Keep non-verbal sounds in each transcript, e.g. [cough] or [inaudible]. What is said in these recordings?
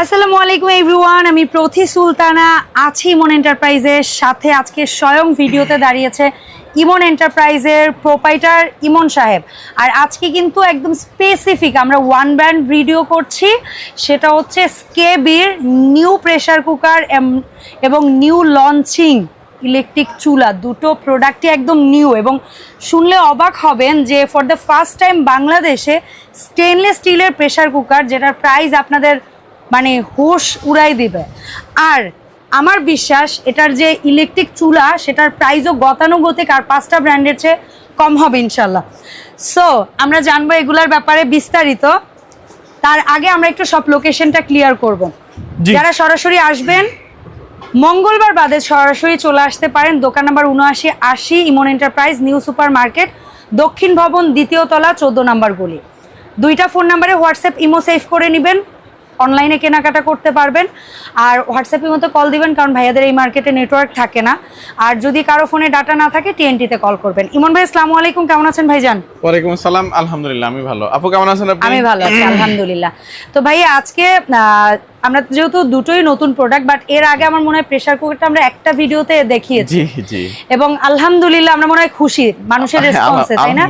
আসসালামু আলাইকুম এভরিওয়ান আমি প্রথি সুলতানা, আছি ইমন এন্টারপ্রাইজের সাথে। আজকে স্বয়ং ভিডিওতে দাঁড়িয়েছে ইমন এন্টারপ্রাইজের প্রোপাইটার ইমন সাহেব। আর আজকে কিন্তু একদম স্পেসিফিক আমরা ওয়ান ব্র্যান্ড ভিডিও করছি। সেটা হচ্ছে স্কেবির নিউ প্রেসার কুকার এবং নিউ লঞ্চিং ইলেকট্রিক চুলা। দুটো প্রোডাক্টই একদম নিউ এবং শুনলে অবাক হবেন যে ফর দ্য ফার্স্ট টাইম বাংলাদেশে স্টেনলেস স্টিলের প্রেসার কুকার যেটার প্রাইস আপনাদের মানে হোশ উড়াই দিবে। আর আমার বিশ্বাস এটার যে ইলেকট্রিক চুলা সেটার প্রাইসও গতানুগতিক আর পাঁচটা ব্র্যান্ডের চেয়ে কম হবে ইনশাল্লাহ সো আমরা জানব এগুলার ব্যাপারে বিস্তারিত। তার আগে আমরা একটু সব লোকেশনটা ক্লিয়ার করব। যারা সরাসরি আসবেন মঙ্গলবার বাদে সরাসরি চলে আসতে পারেন। দোকান নাম্বার উনআশি আশি Emon enterprise new super market দক্ষিণ ভবন দ্বিতীয় তলা চোদ্দ নাম্বার গলি। দুইটা ফোন নাম্বারে হোয়াটসঅ্যাপ ইমো সেভ করে নেবেন। অনলাইনে কেনাকাটা করতে পারবেন। আর হোয়াটসঅ্যাপের মতো কল দিবেন কারণ ভাইয়াদের এই মার্কেটে নেটওয়ার্ক থাকে না। আর যদি কারও ফোনে ডাটা না থাকে টিএনটিতে কল করবেন। ইমন ভাই আসসালামু আলাইকুম। কেমন আছেন ভাইজান? ওয়ালাইকুম আসসালাম। আলহামদুলিল্লাহ আমি ভালো। আপু কেমন আছেন আপনি? আমি ভালো আছি আলহামদুলিল্লাহ। তো ভাই আজকে আহ, আমরা যেহেতু দুটোই নতুন প্রোডাক্ট বাট এর আগে আমার মনে হয় প্রেসার কুকারটা আমরা একটা ভিডিওতে দেখিয়েছি। এবং আলহামদুলিল্লাহ আমরা মনে হয় খুশি মানুষের রেসপন্সে তাই না?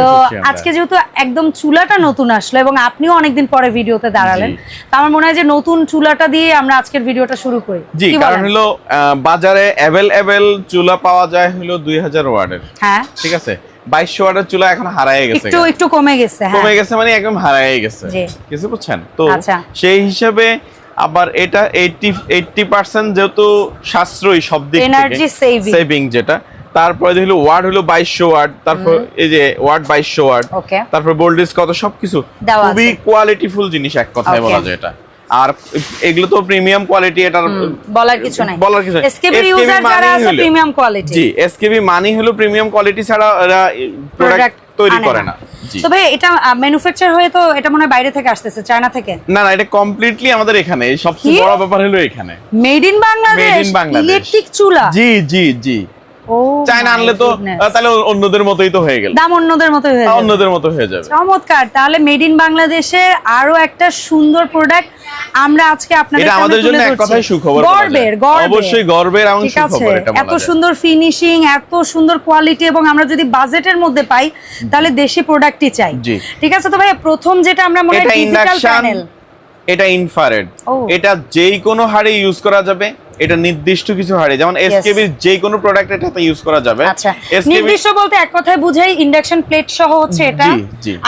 তো আজকে যেহেতু একদম চুলাটা নতুন আসলো এবং আপনিও অনেকদিন পরে ভিডিওতে দাঁড়ালেন। তো আমার মনে হয় যে নতুন চুলাটা দিয়ে আমরা আজকের ভিডিওটা শুরু করি। জি কারণ হলো বাজারে অ্যাভেলেবেল চুলা পাওয়া যায় হলো দুই হাজার ওয়ার্ডের। হ্যাঁ। ঠিক আছে? বাইশশো চুলা এখন হারায় গেছে একটু একটু কমে গেছে হ্যাঁ। কমে গেছে মানে একদম হারায় গেছে। কিছু বুঝছেন? তো আচ্ছা। সেই হিসাবে আবার এটা এইটটি পার্সেন্ট যেহেতু সাশ্রয়ী সব দিক সেভিং যেটা তারপরে ওয়ার্ড হলো বাইশশো ওয়ার্ড তারপর এই যে ওয়ার্ড বাইশশো ওয়ার্ড তারপর বোল্ডেজ কত সবকিছু খুবই কোয়ালিটিফুল জিনিস এক কথায় বলা যায় এটা। আর এগুলো তো প্রিমিয়াম কোয়ালিটি এটার বলার কিছু নাই। বলার কিছু নাই। এসকেবি ইউজার যারা আছে প্রিমিয়াম কোয়ালিটি জি এসকেবি মানি হলো প্রিমিয়াম কোয়ালিটি ছাড়া প্রোডাক্ট তৈরি করে না। জি। তো ভাই এটা ম্যানুফ্যাকচার হয়ে তো এটা মনে হয় বাইরে থেকে আসতেছে চায়না থেকে? না না এটা কমপ্লিটলি আমাদের এখানে। সবচেয়ে বড় ব্যাপার হলো এখানে। Made in Bangladesh. ইলেকট্রিক চুলা? জি জি জি। চায়না আনলে তো তাহলে অন্যদের মতোই তো হয়ে গেল। দাম অন্যদের মতো হয়ে যাবে। অন্যদের মতো হয়ে যাবে। চমৎকার। তাহলে মেড ইন বাংলাদেশের আরও একটা সুন্দর প্রোডাক্ট আমরা আজকে আপনাদের এটা আমাদের জন্য এক কথায় সুখবর গর্বের গর্বের। অবশ্যই গর্বের এবং সুখবর এটা এত সুন্দর ফিনিশিং এত সুন্দর কোয়ালিটি এবং আমরা যদি বাজেটের মধ্যে পাই তাহলে দেশি প্রোডাক্টই চাই। ঠিক আছে তো ভাই প্রথম যেটা আমরা মনে হয় এটা ডিজিটাল প্যানেল এটা ইনফ্রারেড এটা যেই কোনো হারে ইউজ করা যাবে এটা নির্দিষ্ট কিছু হারে যেমন এসকেবির যে কোনো প্রোডাক্ট এটাতে ইউজ করা যাবে। আচ্ছা। নির্দিষ্ট বলতে এক কথায় বুঝাই ইন্ডাকশন প্লেট সহ হচ্ছে এটা।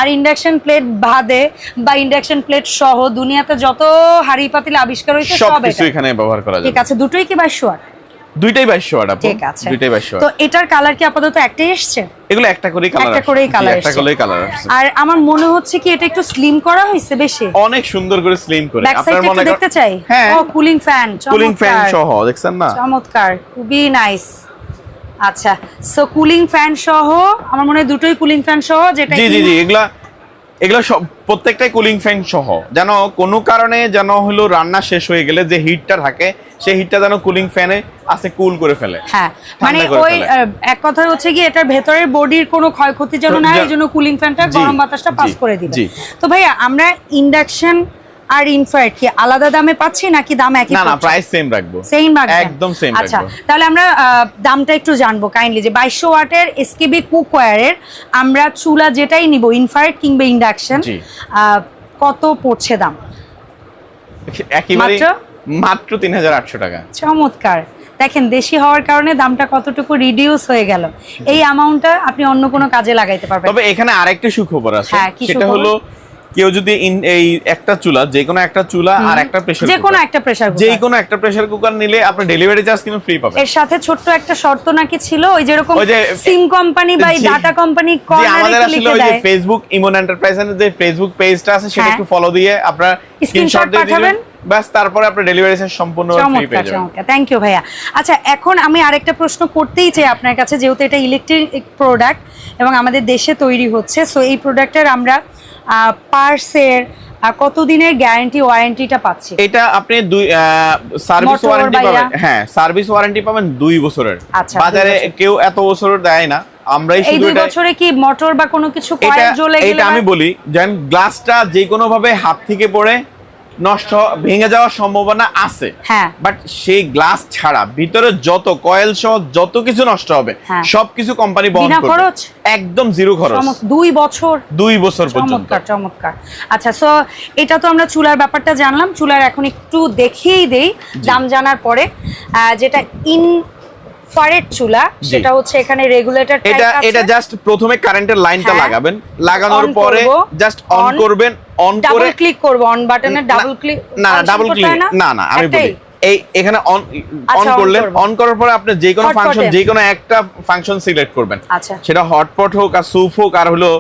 আর ইন্ডাকশন প্লেট বাদে বা ইন্ডাকশন প্লেট সহ দুনিয়াতে যত হাড়ি পাতিল আবিষ্কার হয়েছে সব সব কিছু এটা। এখানে ব্যবহার করা ঠিক আছে দুটোই কি বাইশশো আর দুইটাই বাইশশো ওয়াট আপু। ঠিক আছে। দুইটাই বাইশশো তো এটার কালার কি আপাতত একটাই এসছে? এগুলো একটা করেই কালার একটা করেই colour একটা করেই কালার আসছে। আর আমার মনে হচ্ছে কি এটা একটু স্লিম করা হয়েছে বেশি? অনেক সুন্দর করে স্লিম করে। একটু করেন- দেখতে চাই? হ্যাঁ। ও কুলিং ফ্যান কুলিং ফ্যান সহ দেখছেন না? চমৎকার খুবই নাইস আচ্ছা সো কুলিং ফ্যান সহ আমার মনে হয় দুটোই কুলিং ফ্যান সহ যেটা জি জি জি এগুলা এগুলো সব প্রত্যেকটাই কুলিং ফ্যান সহ। যেন কোনো কারণে যেন হলো রান্না শেষ হয়ে গেলে যে হিটটা থাকে সেই হিটটা যেন কুলিং ফ্যানে আছে কুল করে ফেলে। হ্যাঁ মানে ওই। এক কথা হচ্ছে কি এটার ভেতরের বডির কোনো ক্ষয়ক্ষতি যেন না হয় এই জন্য কুলিং ফ্যানটা গরম বাতাসটা পাস করে দিবে। তো ভাইয়া আমরা ইন্ডাকশন আর ইনফ্রারেড কি আলাদা দামে পাচ্ছি নাকি দাম একই না না প্রাইস সেম রাখব। সেম রাখবেন? একদম সেম আচ্ছা তাহলে আমরা দামটা একটু জানব কাইন্ডলি যে বাইশশো ওয়াটের এসকেবি কুকওয়্যারের আমরা চুলা যেটাই নিব ইনফ্রারেড কিংবা ইন্ডাকশন। কত পড়ছে দাম? একেবারে মাত্র? তিন হাজার আটশো টাকা চমৎকার দেখেন দেশি হওয়ার কারণে দামটা কতটুকু রিডিউস হয়ে গেল এই অ্যামাউন্টটা আপনি অন্য কোনো কাজে লাগাইতে পারবেন তবে এখানে আরেকটা সুখবর আছে হ্যাঁ, সেটা? হলো কেউ যদি এই একটা চুলা যে কোনো একটা চুলা আর একটা প্রেসার যে কোনো একটা প্রেসার যে কোনো একটা প্রেসার কুকার নিলে আপনি ডেলিভারি চার্জ কিন্তু ফ্রি পাবেন এর সাথে ছোট্ট একটা শর্ত নাকি ছিল ওই যেরকম সিম কোম্পানি বা। ডাটা কোম্পানি আমাদের আসলে ওই যে ফেসবুক ইমন এন্টারপ্রাইজের যে ফেসবুক পেজটা আছে সেটা হ্যাঁ। একটু ফলো দিয়ে আপনার স্ক্রিনশট দিয়ে পাঠাবেন। ব্যাস তারপরে আপনার ডেলিভারি চার্জ সম্পূর্ণ ফ্রি পেয়ে যাবেন। চমৎকার। থ্যাংক ইউ ভাইয়া। আচ্ছা এখন আমি আরেকটা প্রশ্ন করতেই চাই আপনার কাছে যেহেতু এটা ইলেকট্রিক প্রোডাক্ট এবং আমাদের দেশে তৈরি হচ্ছে সো এই প্রোডাক্টের আমরা পার্সের কতদিনের গ্যারান্টি ওয়ারেন্টিটা পাচ্ছি? এটা আপনি দুই সার্ভিস ওয়ারেন্টি পাবেন। হ্যাঁ সার্ভিস ওয়ারেন্টি পাবেন দুই বছরের। আচ্ছা, বাজারে কেউ এত বছরের দেয় না। আমরাই এই শুধু দুই বছরে কি মোটর বা কোনো কিছু কয়েল জ্বলে গেলে এটা আমি বলি যেন গ্লাসটা যে কোনো ভাবে হাত থেকে পড়ে নষ্ট ভেঙে যাওয়ার সম্ভাবনা আছে। হ্যাঁ। বাট সেই গ্লাস ছাড়া ভিতরে যত কয়েল সহ যত কিছু নষ্ট হবে হ্যাঁ। সবকিছু কোম্পানি বহন করবে? একদম জিরো খরচ। দুই বছর? দুই বছর পর্যন্ত। চমৎকার চমৎকার। আচ্ছা সো এটা তো আমরা চুলার ব্যাপারটা জানলাম। চুলার এখন একটু দেখিয়েই দেই দাম জানার পরে। যেটা যেটা ইনফারেট চুলা সেটা হচ্ছে এখানে রেগুলেটর এটা এটা জাস্ট প্রথমে কারেন্টের লাইনটা হ্যাঁ। লাগাবেন। লাগানোর পরে জাস্ট অন করবেন অন ডাবল ক্লিক করব অন বাটনে ডাবল ক্লিক না না ডাবল ক্লিক না? না আমি বলি এই এখানে অন অন আচ্ছা, করলেন। অন করার পরে আপনি যে কোনো ফাংশন। যে কোনো একটা ফাংশন সিলেক্ট করবেন। আচ্ছা। সেটা হটপট হোক আর স্যুপ হোক আর হলো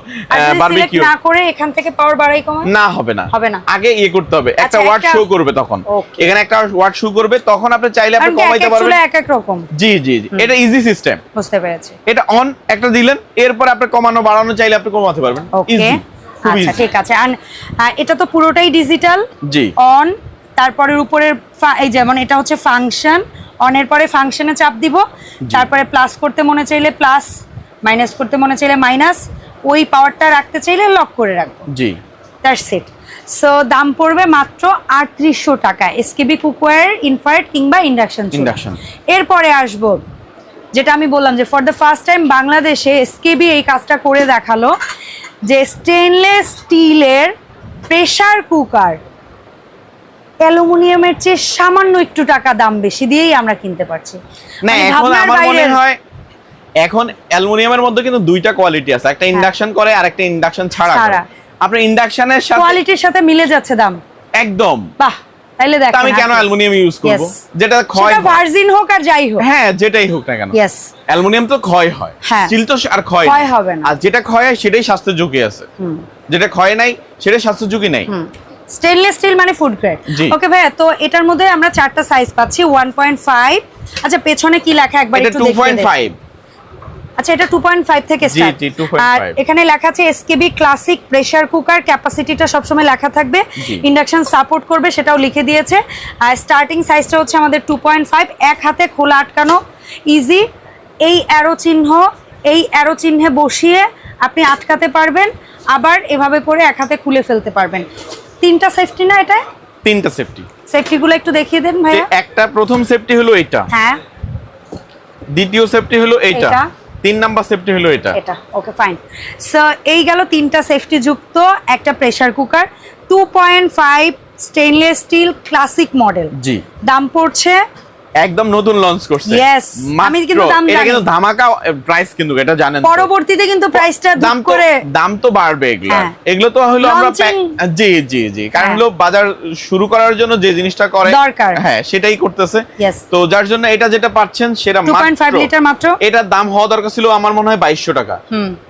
বারবিকিউ না করে এখান থেকে পাওয়ার বাড়াই কমায়? না হবে না। হবে না। আগে ইয়ে করতে হবে। একটা আচ্ছা, ওয়ার্ড শো করবে তখন। এখানে একটা ওয়ার্ড শো করবে তখন আপনি চাইলে আপনি কমাইতে পারবেন। এক এক রকম। জি জি জি। এটা ইজি সিস্টেম বুঝতে পেরেছি। এটা অন একটা দিলেন এরপর আপনি কমানো বাড়ানো চাইলে আপনি কমাতে পারবেন। ইজি আচ্ছা ঠিক আছে। আর এটা তো পুরোটাই ডিজিটাল জি। অন তারপরে উপরের ফা- এই যেমন এটা হচ্ছে ফাংশন অনের পরে ফাংশনে চাপ দিব। তারপরে প্লাস করতে মনে চাইলে প্লাস মাইনাস করতে মনে চাইলে মাইনাস ওই পাওয়ারটা রাখতে চাইলে লক করে রাখব। জি। দ্যাটস ইট সো দাম পড়বে মাত্র আটত্রিশশো টাকা। এসকেবি কুকওয়্যার ইনফারেট কিংবা ইন্ডাকশন Induction। এরপরে আসব। যেটা আমি বললাম যে ফর দ্য ফার্স্ট টাইম বাংলাদেশে এসকেবি এই কাজটা করে দেখাল যে স্টেনলেস স্টিলের প্রেশার কুকার অ্যালুমিনিয়ামের চেয়ে সামান্য একটু টাকা দাম বেশি দিয়েই আমরা কিনতে পারছি। না মানে এখন আমার মনে হয় এখন অ্যালুমিনিয়ামের মধ্যে কিন্তু দুইটা কোয়ালিটি আছে। একটা ইন্ডাকশন করে আর একটা ইন্ডাকশন ছাড়া করে। ছাড়া। আপনি ইন্ডাকশনের সাথে কোয়ালিটির সাথে মিলে যাচ্ছে দাম। একদম। বাহ তাইলে দেখেন আমি কেন অ্যালুমিনিয়াম ইউজ করব? যেটা ক্ষয় সেটা ভার্জিন হোক আর যাই হোক। হ্যাঁ যেটাই হোক না কেন। ইয়েস অ্যালুমিনিয়াম তো ক্ষয় হয়। হ্যাঁ। স্টিল তো আর ক্ষয় ক্ষয় হবে না। আর যেটা ক্ষয় হয় সেটাই স্বাস্থ্য ঝুঁকি আছে। যেটা ক্ষয় নাই সেটা স্বাস্থ্য ঝুঁকি নেই। স্টেনলেস স্টিল মানে ফুড গ্রেড। ওকে ভাইয়া তো এটার মধ্যে আমরা চারটা সাইজ পাচ্ছি ওয়ান পয়েন্ট ফাইভ আচ্ছা পেছনে কি লেখা একবার একটু দেন। ফাইভ আচ্ছা এটা টু পয়েন্ট ফাইভ থেকে 2.5 আর এখানে লেখা আছে এসকেবি ক্লাসিক প্রেসার কুকার ক্যাপাসিটিটা সবসময় লেখা থাকবে। ইন্ডাকশন সাপোর্ট করবে সেটাও লিখে দিয়েছে। আর স্টার্টিং সাইজটা হচ্ছে আমাদের টু পয়েন্ট ফাইভ এক হাতে খোলা আটকানো ইজি এই অ্যারো চিহ্ন এই অ্যারো চিহ্নে বসিয়ে আপনি আটকাতে পারবেন। আবার এভাবে করে এক হাতে খুলে ফেলতে পারবেন। তিনটা সেফটি না এটা তিনটা সেফটি সেফটি গুলো একটু দেখিয়ে দেন ভাই একটা প্রথম সেফটি হলো এটা হ্যাঁ। দ্বিতীয় সেফটি হলো এটা এটা। তিন নাম্বার সেফটি হলো এটা এটা। ওকে ফাইন সো এই গেল তিনটা সেফটি যুক্ত একটা pressure cooker two point five stainless steel classic model জি। দাম পড়ছে একদম নতুন লঞ্চ করছে। Yes, আমি কিন্তু। দাম এটা কিন্তু ধামাকা প্রাইস কিন্তু এটা জানেন পরবর্তীতে কিন্তু প্রাইসটা দাম করে দাম তো বাড়বে এগুলো। হ্যাঁ। এগুলো তো হলো আমরা জি জি জি। কারণ হ্যাঁ। হলো বাজার শুরু করার জন্য যে জিনিসটা করে দরকার। হ্যাঁ সেটাই করতেছে। তো যার জন্য এটা যেটা পাচ্ছেন সেটা মাত্র 2.5 লিটার মাত্র? এটার দাম হওয়া দরকার ছিল আমার মনে হয় বাইশশো টাকা।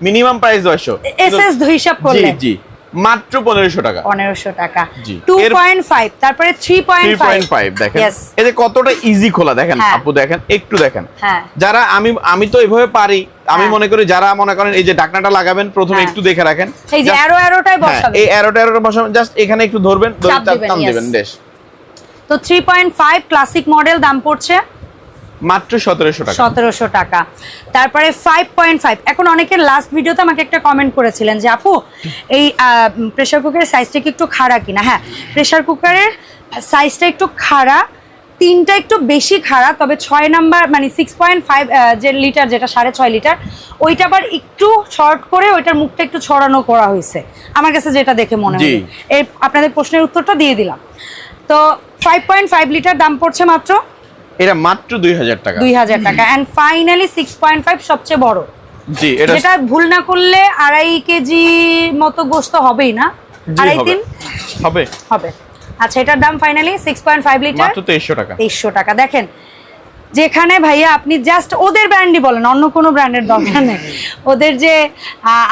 মিনিমাম প্রাইস বাইশশো। এসএস হিসাব করলে। জি জি। মাত্র পনেরোশো টাকা। পনেরোশো টাকা। জি। টু এর- পয়েন্ট ফাইভ তারপরে three point three point five দেখেন। এই যে কতটা ইজি খোলা দেখেন হ্যাঁ। আপু দেখেন একটু দেখেন। হ্যাঁ। যারা আমি আমি তো এভাবে পারি আমি হ্যাঁ। মনে করি যারা মনে করেন এই যে ঢাকনাটা লাগাবেন প্রথমে। একটু দেখে রাখেন। এই যে অ্যারো অ্যারোটাই হ্যাঁ, বসাবে এই অ্যারোটা অ্যারোটা বসাবেন। জাস্ট এখানে একটু ধরবেন ধরে দিবেন, টান দিবেন বেশ। তো three point five classic model দাম পড়ছে মাত্র সতেরোশো টাকা। সতেরোশো টাকা। তারপরে ফাইভ পয়েন্ট ফাইভ এখন অনেকের লাস্ট ভিডিওতে আমাকে একটা কমেন্ট করেছিলেন যে আপু এই প্রেশার কুকারের সাইজটা কি একটু খাড়া কিনা? হ্যাঁ প্রেশার কুকারের সাইজটা একটু খাড়া তিনটা একটু বেশি খাড়া তবে ছয় নাম্বার মানে সিক্স পয়েন্ট ফাইভ যে লিটার যেটা সাড়ে ছয় লিটার ওইটা আবার একটু শর্ট করে ওইটার মুখটা একটু ছড়ানো করা হয়েছে। আমার কাছে যেটা দেখে মনে হয় এই আপনাদের প্রশ্নের উত্তরটা দিয়ে দিলাম। তো ফাইভ পয়েন্ট ফাইভ লিটার দাম পড়ছে মাত্র এটা মাত্র দুই হাজার টাকা। দুই হাজার টাকা। And finally six point five সবচেয়ে বড়। জি এটা যেটা ভুল না করলে আড়াই কেজি মতো গোস্ত হবেই না। আড়াই। তিন? হবে। হবে। আচ্ছা এটার দাম finally six point five litre মাত্র তেইশশো টাকা। তেইশশো টাকা। দেখেন যেখানে ভাইয়া আপনি জাস্ট ওদের ব্র্যান্ডই বলেন অন্য কোনো ব্র্যান্ডের দরকার নেই। ওদের যে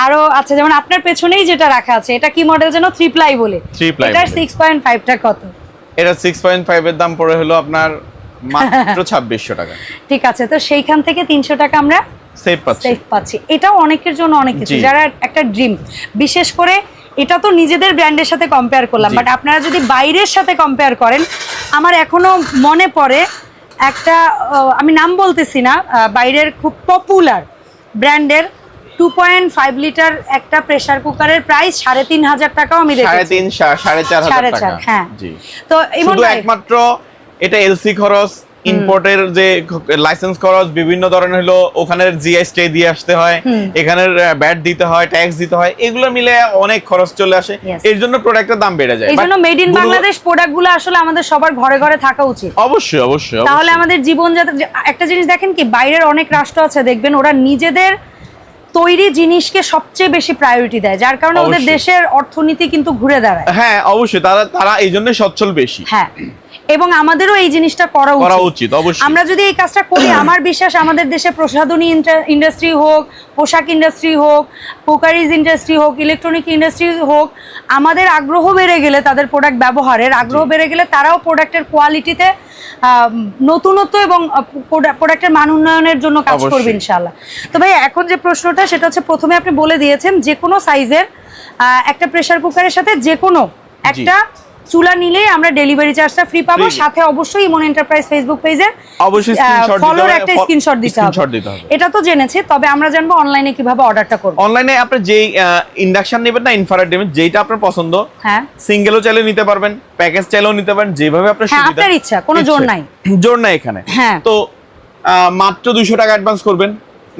আরও আছে যেমন আপনার পেছনেই যেটা রাখা আছে এটা কি মডেল যেন? থ্রি প্লাই বলে। বলে। সিক্স পয়েন্ট ফাইভটা কত? এটা সিক্স পয়েন্ট ফাইভ এর দাম পড়ে হলো আপনার মাত্র ছাব্বিশশো টাকা। ঠিক আছে তো সেইখান থেকে তিনশো টাকা আমরা সেভ পাচ্ছি। সেফ পাচ্ছি। এটাও অনেকের জন্য অনেক কিছু। যারা একটা ড্রিম বিশেষ করে এটা তো নিজেদের ব্র্যান্ডের সাথে কম্পেয়ার করলাম বাট আপনারা যদি বাইরের সাথে কম্পেয়ার করেন আমার এখনও মনে পড়ে একটা আমি নাম বলতেছি না বাইরের খুব পপুলার ব্র্যান্ডের টু পয়েন্ট ফাইভ লিটার একটা প্রেসার কুকারের প্রাইস সাড়ে তিন হাজার টাকাও আমি সাড়ে তিন সাড়ে চার হাজার টাকা। হ্যাঁ। তো একমাত্র এটা এলসি খরচ ইম্পোর্টের যে লাইসেন্স খরচ বিভিন্ন ধরনের হলো ওখানের জিএসটি দিয়ে আসতে হয় এখানের ব্যাট দিতে হয় ট্যাক্স দিতে হয় এগুলো মিলে অনেক খরচ চলে আসে। এর জন্য প্রোডাক্টের দাম বেড়ে যায়। এই জন্য But মেড ইন বাংলাদেশ প্রোডাক্টগুলো আসলে আমাদের সবার ঘরে ঘরে থাকা উচিত। অবশ্যই অবশ্যই তাহলে আমাদের জীবন যাতে একটা জিনিস দেখেন কি বাইরের অনেক রাষ্ট্র আছে দেখবেন ওরা নিজেদের তৈরি জিনিসকে সবচেয়ে বেশি প্রায়োরিটি দেয় যার কারণে ওদের দেশের অর্থনীতি কিন্তু ঘুরে দাঁড়ায়। হ্যাঁ অবশ্যই তারা তারা এই জন্য সচ্ছল বেশি। হ্যাঁ। এবং আমাদেরও এই জিনিসটা করা উচিত। আমরা যদি এই কাজটা করি [clears throat] আমার বিশ্বাস আমাদের দেশে প্রসাধনী ইন্ডাস্ট্রি হোক পোশাক ইন্ডাস্ট্রি হোক কুকারিজ ইন্ডাস্ট্রি হোক ইলেকট্রনিক ইন্ডাস্ট্রি হোক আমাদের আগ্রহ বেড়ে গেলে তাদের প্রোডাক্ট ব্যবহারের আগ্রহ বেড়ে গেলে তারাও প্রোডাক্টের কোয়ালিটিতে নতুনত্ব এবং প্রোডাক্টের মান উন্নয়নের জন্য কাজ। করবে ইনশাল্লাহ তো ভাই এখন যে প্রশ্নটা সেটা হচ্ছে প্রথমে আপনি বলে দিয়েছেন যে কোনো সাইজের একটা প্রেসার কুকারের সাথে যে কোনো একটা চুলা নিলেই আমরা ডেলিভারি চার্জটা ফ্রি পাবো। সাথে অবশ্যই ইমন এন্টারপ্রাইজ ফেসবুক পেজের অবশ্যই দিতে ফলোর একটা স্ক্রিনশট দিতে হবে। এটা তো জেনেছে তবে আমরা জানব অনলাইনে কীভাবে অর্ডারটা করব। অনলাইনে আপনি যেই ইন্ডাকশন নেবেন না ইনফ্রারেড নেবেন যেটা আপনার পছন্দ হ্যাঁ। সিঙ্গেলও চাইলে নিতে পারবেন প্যাকেজ চাইলেও নিতে পারেন যেভাবে আপনার হ্যাঁ, সুবিধা। আপনার ইচ্ছা, কোনো জোর নাই। জোর নাই এখানে। হ্যাঁ। তো মাত্র দুশো টাকা অ্যাডভান্স করবেন।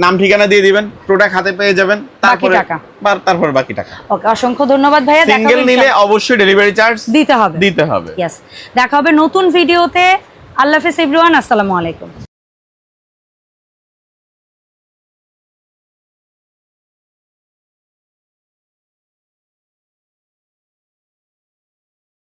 নাম ঠিকানা দিয়ে দিবেন প্রোডাক্ট হাতে পেয়ে যাবেন তারপরে তারপর বাকি টাকা। ওকে অসংখ্য ধন্যবাদ ভাইয়া সিঙ্গেল নিলে অবশ্যই ডেলিভারি চার্জ দিতে হবে। দিতে হবে। ইয়েস দেখা হবে নতুন ভিডিওতে আল্লাহ হাফেজ এভরিওয়ান আসসালামু আলাইকুম।